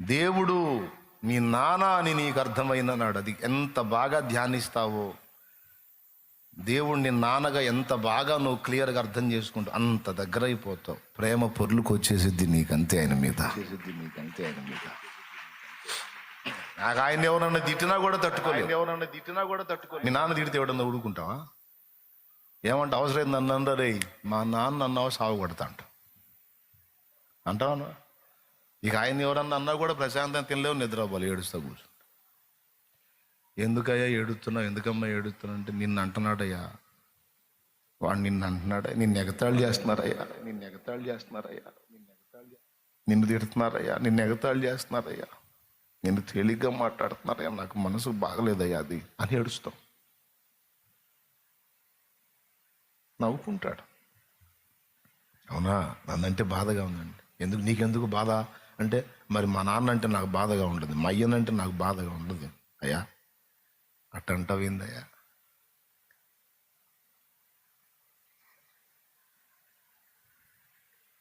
దేవుడు మీ నాన్న అని నీకు అర్థమైన నాడు అది ఎంత బాగా ధ్యానిస్తావో. దేవుణ్ణి నాన్నగా ఎంత బాగా నువ్వు క్లియర్గా అర్థం చేసుకుంటూ అంత దగ్గర అయిపోతావు ప్రేమ పొర్లుకు వచ్చేసిద్ది నీకు అంతే ఆయన మీద. నీకంతే ఆయన మీద. నాకు ఆయన ఎవరన్నా తిట్టినా కూడా తట్టుకోలేదు. ఎవరన్నా తిట్టినా కూడా తట్టుకో మీ నాన్న తిడితే ఎవడన్నా ఊరుకుంటావా? ఏమంటే అవసరం నన్ను అన్నారే మా నాన్న అన్నావు సాగు కొడతా అంట. అంటావా ఇక ఆయన ఎవరన్నా అన్నా కూడా ప్రశాంతం తినలేవు నిద్రపోవాలి ఏడుస్తా కూర్చో ఎందుకయ్యా ఏడుస్తున్నావు ఎందుకమ్మా ఏడుస్తున్నావు అంటే నిన్ను అంటున్నాడయ్యా. వాడు నిన్ను అంటున్నాడా నిన్ను ఎగతాళు చేస్తున్నారయ్యా. నిన్ను ఎగతాళు చేస్తున్నారయ్యా. నిన్ను ఎగతాళు నిన్ను తిడుతున్నారయ్యా. నిన్ను ఎగతాళి చేస్తున్నారయ్యా. నేను తేలిగ్గా మాట్లాడుతున్నారయ్యా. నాకు మనసు బాగలేదయ్యా అది. అని ఏడుస్తాం. నవ్వుకుంటాడు. అవునా? నన్నంటే బాధగా ఉందండి. ఎందుకు? నీకెందుకు బాధ? అంటే మరి మా నాన్న అంటే నాకు బాధగా ఉండదు. మా అయ్యనంటే నాకు బాధగా ఉండదు. అయ్యా అట్టంటావేందయ్యా?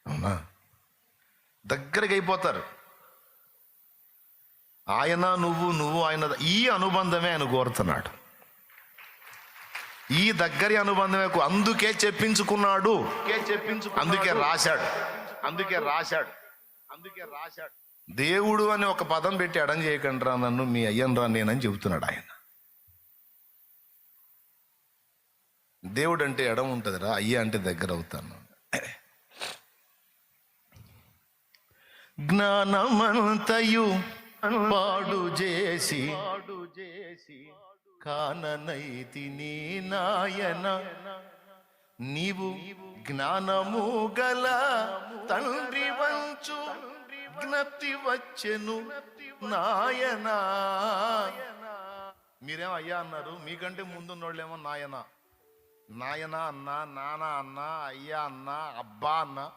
అవునా? దగ్గరికి అయిపోతారు ఆయన నువ్వు నువ్వు ఆయన ఈ అనుబంధమే ఆయన కోరుతున్నాడు. ఈ దగ్గరి అనుబంధమే అందుకే చెప్పించుకున్నాడు. అందుకే రాశాడు. అందుకే రాశాడు. అందుకే రాశాడు. దేవుడు అని ఒక పదం పెట్టి ఎడం చేయకండి రా నన్ను మీ అయ్యన్ రా నేనని చెబుతున్నాడు ఆయన. దేవుడు అంటే ఎడం ఉంటుందిరా అయ్య అంటే దగ్గర అవుతాను. జ్ఞానమంతయు పాడు చేసి కాననైతి నీ నాయన. నీవు జ్ఞానము గల తండ్రి వంచు జ్ఞప్తి వచ్చెను నాయనా. మీరేం అయ్యా అన్నారు. మీకంటే ముందున్నోళ్ళేమో నాయన. నాయన అన్నా నాన్న అన్నా అయ్యా అన్నా అబ్బా అన్నా.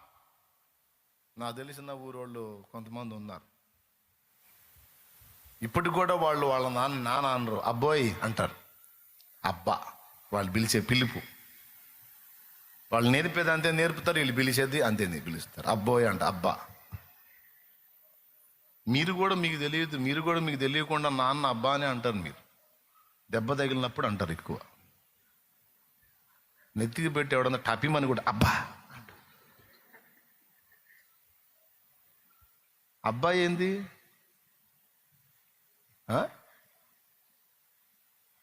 నాకు తెలిసిన ఊరోళ్ళు కొంతమంది ఉన్నారు. ఇప్పటికి కూడా వాళ్ళు వాళ్ళ నాన్న నాన్న అనరు. అబ్బోయ్ అంటారు. అబ్బా వాళ్ళు పిలిచే పిలుపు. వాళ్ళు నేర్పేది అంతే నేర్పుతారు వీళ్ళు పిలిచేది అంతే పిలుస్తారు. అబ్బోయ్ అంట అబ్బా. మీరు కూడా మీకు తెలియదు మీరు కూడా మీకు తెలియకుండా నాన్న అబ్బా అని అంటారు మీరు. దెబ్బ తగిలినప్పుడు అంటారు ఎక్కువ. నెత్తికి పెట్టి ఎవడన్నా టపిమని కూడా అబ్బా అబ్బా ఏంది? ఆ?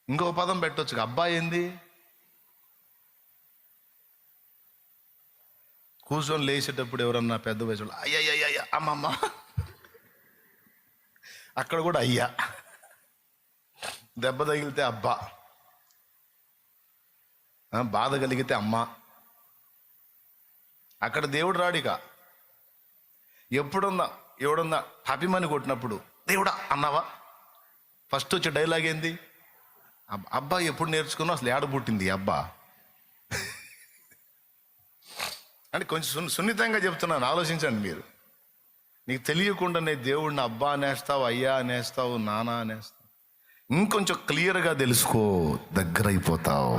ఇంకో పదం పెట్టొచ్చు అబ్బాయి ఏంది? కూర్చొని లేచేటప్పుడు ఎవరన్నా పెద్ద వయసు అయ్యా అమ్మమ్మ. అక్కడ కూడా అయ్యా. దెబ్బ తగిలితే అబ్బా. బాధ కలిగితే అమ్మ. అక్కడ దేవుడు రాడిక. ఎప్పుడున్నా ఎవడున్నా హ్యాపీమని కొట్టినప్పుడు దేవుడా అన్నావా? ఫస్ట్ వచ్చే డైలాగ్ ఏంది? అబ్బా ఎప్పుడు నేర్చుకున్నా అసలు ఏడ పుట్టింది అబ్బా? అంటే కొంచెం సున్నితంగా చెప్తున్నాను ఆలోచించండి మీరు. నీకు తెలియకుండానే దేవుడిని అబ్బా అనేస్తావు అయ్యా అనేస్తావు నానా అనేస్తావు. ఇంకొంచెం క్లియర్గా తెలుసుకో దగ్గర అయిపోతావు